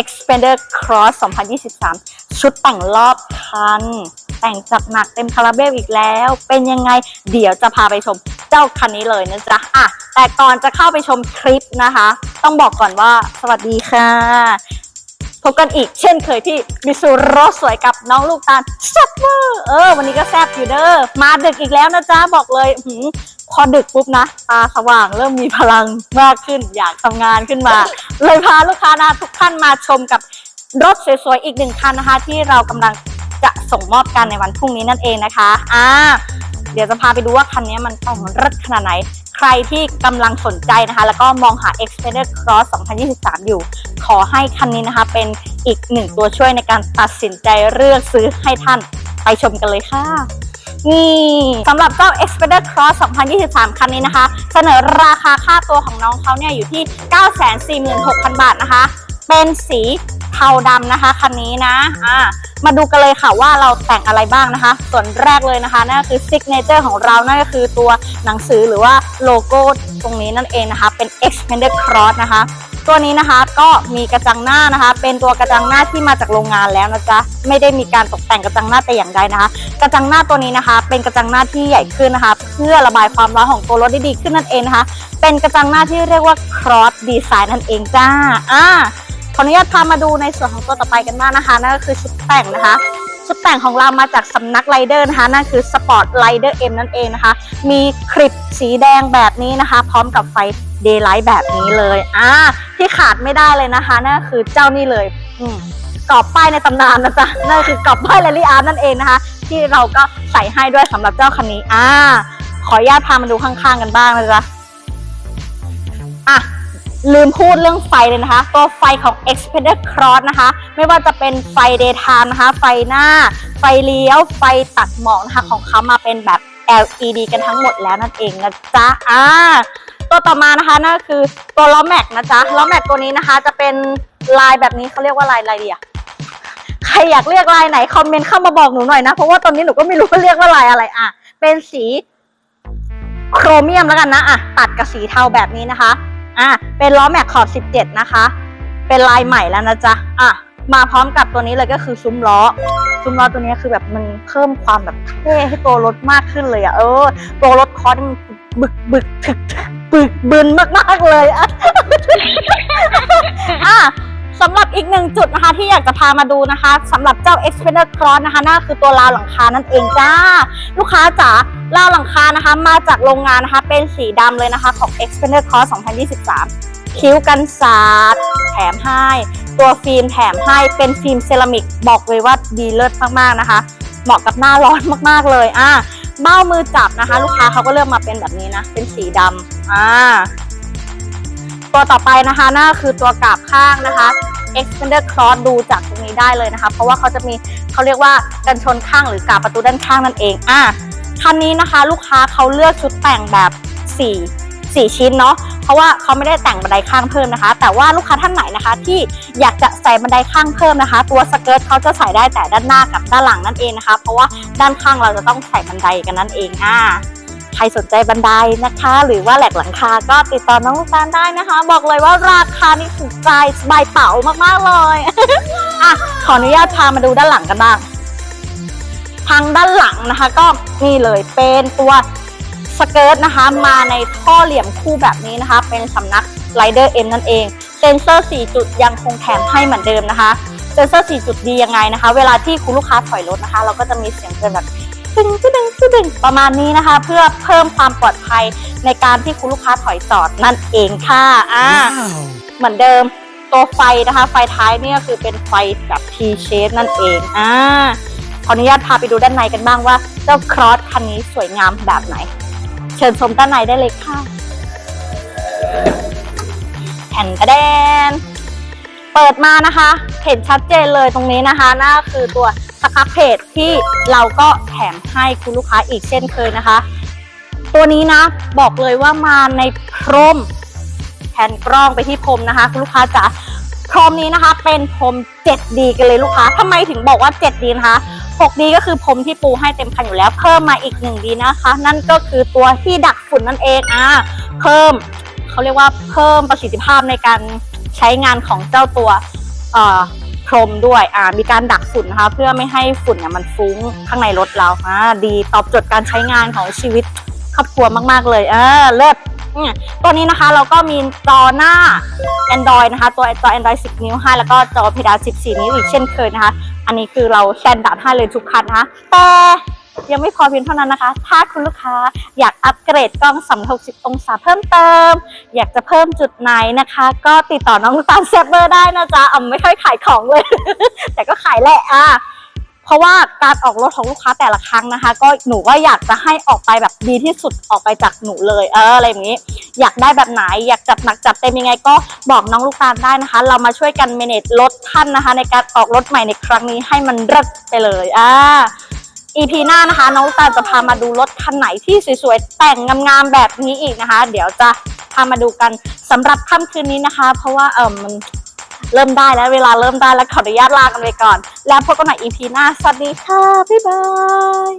Expander Cross 2023 ชุดแต่งรอบคัน แต่งจัดหนักเต็มคาราเบลอีกแล้ว เป็นยังไงเดี๋ยวจะพาไปชมเจ้าคันนี้เลยนะจ๊ะอะแต่ก่อนจะเข้าไปชมคลิปนะคะ ต้องบอกก่อนว่าสวัสดีค่ะ พบกันอีกเช่นเคยที่มิซูโรสสวยกับน้องลูกตาลแซ่บเวอร์เออ วันนี้ก็แซ่บอยู่เด้อมาดึกอีกแล้วนะจ๊ะบอกเลยหืพอดึกปุ๊บนะตาสว่างเริ่มมีพลังมากขึ้น อยากทำงานขึ้นมา เลยพาลูกค้านะทุกท่านมาชมกับรถสวยๆอีกหนึ่งคันนะคะ ที่เรากำลังจะส่งมอบกันในวันพรุ่งนี้นั่นเองนะคะอ่าเดี๋ยวจะพาไปดูว่าคันนี้มันแต่งรถขนาดไหน รที่กำลังสนใจนะคะ แล้วก็มองหา Expander Cross 2023 อยู่ ขอให้คันนี้นะคะ เป็นอีกหนึ่งตัวช่วยในการตัดสินใจเลือกซื้อให้ท่านไปชมกันเลยค่ะนี่สำหรับเจ้า Expander Cross 2023 คันนี้นะคะ เสนอราคาค่าตัวของน้องเขาเนี่ยอยู่ที่ 946,000 บาทนะคะ เป็นสีเทาดำนะคะ คันนี้นะอ่า มาดูกันเลยค่ะว่าเราแต่งอะไรบ้างนะคะ ส่วนแรกเลยนะคะนั่นก็คือซิกเนเจอร์ของเรานั่นก็คือตัวหนังสือหรือว่าโลโก้ตรงนี้นั่นเองนะคะ เป็น Expander Cross นะคะ ตัวนี้นะคะก็มีกระจังหน้านะคะ เป็นตัวกระจังหน้าที่มาจากโรงงานแล้วนะจ๊ะไม่ได้มีการตกแต่งกระจังหน้าแต่อย่างใดนะคะ กระจังหน้าตัวนี้นะคะ เป็นกระจังหน้าที่ใหญ่ขึ้นนะคะ เพื่อระบายความร้อนของตัวรถได้ดีขึ้นนั่นเองนะคะ เป็นกระจังหน้าที่เรียกว่า cross design นั่นเองจ้าอ่า ขออนุญาตพามาดูในส่วนของตัวต่อไปกันบ้างนะคะนั่นก็คือชุดแต่งนะคะ ชุดแต่งของเรามาจากสำนักไรเดอร์นะคะนั่นคือ Sport Rider M นั่นเองนะคะ มีคลิปสีแดงแบบนี้นะคะ พร้อมกับไฟเดย์ไลท์แบบนี้เลยอ่าที่ขาดไม่ได้เลยนะคะนั่นคือเจ้านี่เลยอืมกรอบป้ายในตำนานนะจ๊ะนั่นคือกรอบป้ายแรลลี่อาร์นั่นเองนะคะ ที่เราก็ใส่ให้ด้วยสำหรับเจ้าคันนี้อ่าขออนุญาตพามาดูข้างๆกันบ้างนะจ๊ะ ลืมพูดเรื่องไฟเลยนะคะตัวไฟของ Expander Cross นะคะ ไม่ว่าจะเป็นไฟ daytime นะคะ ไฟหน้า ไฟเลี้ยว ไฟตัดหมอกนะคะของเขามาเป็นแบบ LED กันทั้งหมดแล้วนั่นเองนะจ๊ะอ่าตัวต่อมานะคะนั่นคือตัวล้อแม็กนะจ๊ะล้อแม็กตัวนี้นะคะ จะเป็นลายแบบนี้เขาเรียกว่าลายอะไรดีอะใครอยากเรียกลายไหนคอมเมนต์เข้ามาบอกหนูหน่อยนะ เพราะว่าตอนนี้หนูก็ไม่รู้ว่าเรียกว่าลายอะไรอะเป็นสีโครเมียมแล้วกันนะอะตัดกับสีเทาแบบนี้นะคะ อะเป็นล้อแม็กขอบ 17 นะคะ เป็นลายใหม่แล้วนะจ๊ะอะมาพร้อมกับตัวนี้เลยก็คือซุ้มล้อ ซุ้มล้อตัวนี้คือแบบมันเพิ่มความแบบเท่ให้ตัวรถมากขึ้นเลยอะเออ ตัวรถคอร์สมันบึกบึกถึกถึกบึกบึนมากๆเลยอะอะสำหรับอีกหนึ่งจุดนะคะที่อยากจะพามาดูนะคะสำหรับเจ้า Expander Cross นะคะนั่นก็คือตัวราวหลังคานั่นเองจ้า ลูกค้าจ๋า ราหลังคานะคะมาจากโรงงานนะคะ เป็นสีดำเลยนะคะของ Expander Cross 2023 คิ้วกันสาดแถมให้ ตัวฟิล์มแถมให้เป็นฟิล์มเซรามิกบอกเลยว่าดีเลิศมากๆนะคะ เหมาะกับหน้าร้อนมากๆเลยอะเบ้ามือจับนะคะ ลูกค้าเขาก็เลือกมาเป็นแบบนี้นะ เป็นสีดำอ่าตัวต่อไปนะคะนั่นก็คือตัวกราบข้างนะคะ Expander Cross ดูจากตรงนี้ได้เลยนะคะ เพราะว่าเขาจะมีเขาเรียกว่ากันชนข้างหรือกราบประตูด้านข้างนั่นเองอะ คันนี้นะคะลูกค้าเขาเลือกชุดแต่งแบบ4 4 ชิ้นเนาะเพราะว่าเขาไม่ได้แต่งบันไดข้างเพิ่มนะคะ แต่ว่าลูกค้าท่านไหนนะคะ ที่อยากจะใส่บันไดข้างเพิ่มนะคะ ตัวสเกิร์ตเขาจะใส่ได้แต่ด้านหน้ากับด้านหลังนั่นเองนะคะ เพราะว่าด้านข้างเราจะต้องใส่บันไดกันนั่นเองอะใครสนใจบันไดนะคะ หรือว่าแหลกหลังคาก็ติดต่อน้องลูกตาลได้นะคะ บอกเลยว่าราคานี่ถูกใจสบายเป๋ามากๆเลยอะขออนุญาตพามาดูด้านหลังกันบ้าง ทางด้านหลังนะคะ ก็นี่เลยเป็นตัวสเกิร์ตนะคะ มาในท่อเหลี่ยมคู่แบบนี้นะคะ เป็นสำนักไ Rider M นั่นเอง เซนเซอร์ 4 จุดยังคงแถมให้เหมือนเดิมนะคะเซนเซอร์ 4 จุดดียังไงนะคะ เวลาที่คุณลูกค้าถอยรถนะคะ เราก็จะมีเสียงเตือนแบบตึงตึงตึงตึงประมาณนี้นะคะ เพื่อเพิ่มความปลอดภัยในการที่คุณลูกค้าถอยจอดนั่นเองค่ะอ่าเหมือนเดิมตัวไฟนะคะ ไฟท้ายเนี่ยคือเป็นไฟแบบ T shape นั่นเองอ่า ขออนุญาตพาไปดูด้านในกันบ้างว่าเจ้าครอสคันนี้สวยงามแบบไหน เชิญชมด้านในได้เลยค่ะแผ่นกระเด็นเปิดมานะคะ เห็นชัดเจนเลยตรงนี้นะคะนั่นคือตัวสครับเพจที่เราก็แถมให้คุณลูกค้าอีกเช่นเคยนะคะ ตัวนี้นะบอกเลยว่ามาในพรมแผ่นกล้องไปที่พรมนะคะคุณลูกค้าจ๋าพรมนี้นะคะ เป็นพรม 7D กันเลยลูกค้าทำไมถึงบอกว่า 7D นะคะ 6D ก็คือพรมที่ปูให้เต็มคันอยู่แล้ว เพิ่มมาอีก 1D นะคะ นั่นก็คือตัวที่ดักฝุ่นนั่นเองอ่าเพิ่มเขาเรียกว่าเพิ่มประสิทธิภาพในการใช้งานของเจ้าตัวเอ่อพรมด้วยอ่ามีการดักฝุ่นนะคะเพื่อไม่ให้ฝุ่นเนี่ยมันฟุ้งข้างในรถเราอ่าดีตอบโจทย์การใช้งานของชีวิตครอบครัวมาก ๆ เลยเออเลิศตัวนี้นะคะเราก็มีจอหน้า Android นะคะ ตัวจอ Android 10 นิ้วให้แล้วก็จอเพดาน 14 นิ้วอีกเช่นเคยนะคะ อันนี้คือเราแคนดัดให้เลยทุกคันนะคะแต่ยังไม่พอเพียงเท่านั้นนะคะ ถ้าคุณลูกค้าอยากอัปเกรดกล้อง360 องศาเพิ่มเติม อยากจะเพิ่มจุดไหนนะคะ ก็ติดต่อน้องลูกตาลเซฟเบอร์ได้นะจ๊ะอ๋อไม่ค่อยขายของเลย แต่ก็ขายแหละอะ เพราะว่าการออกรถของลูกค้าแต่ละครั้งนะคะ ก็หนูก็อยากจะให้ออกไปแบบดีที่สุดออกไปจากหนูเลยเอออะไรอย่างนี้ อยากได้แบบไหนอยากจัดหนักจัดเต็มยังไงก็บอกน้องลูกตาลได้นะคะ เรามาช่วยกันเมเนจรถท่านนะคะ ในการออกรถใหม่ในครั้งนี้ให้มันเลิศไปเลยอ่า EP หน้านะคะ น้องลูกตาลจะพามาดูรถคันไหนที่สวยๆแต่งงามๆแบบนี้อีกนะคะ เดี๋ยวจะพามาดูกันสำหรับค่ำคืนนี้นะคะ เพราะว่าเออมัน เริ่มได้แล้วเวลาเริ่มได้แล้วขออนุญาตลากันไปก่อน แล้วพบกันใหม่ EP หน้า สวัสดีค่ะ บ๊ายบาย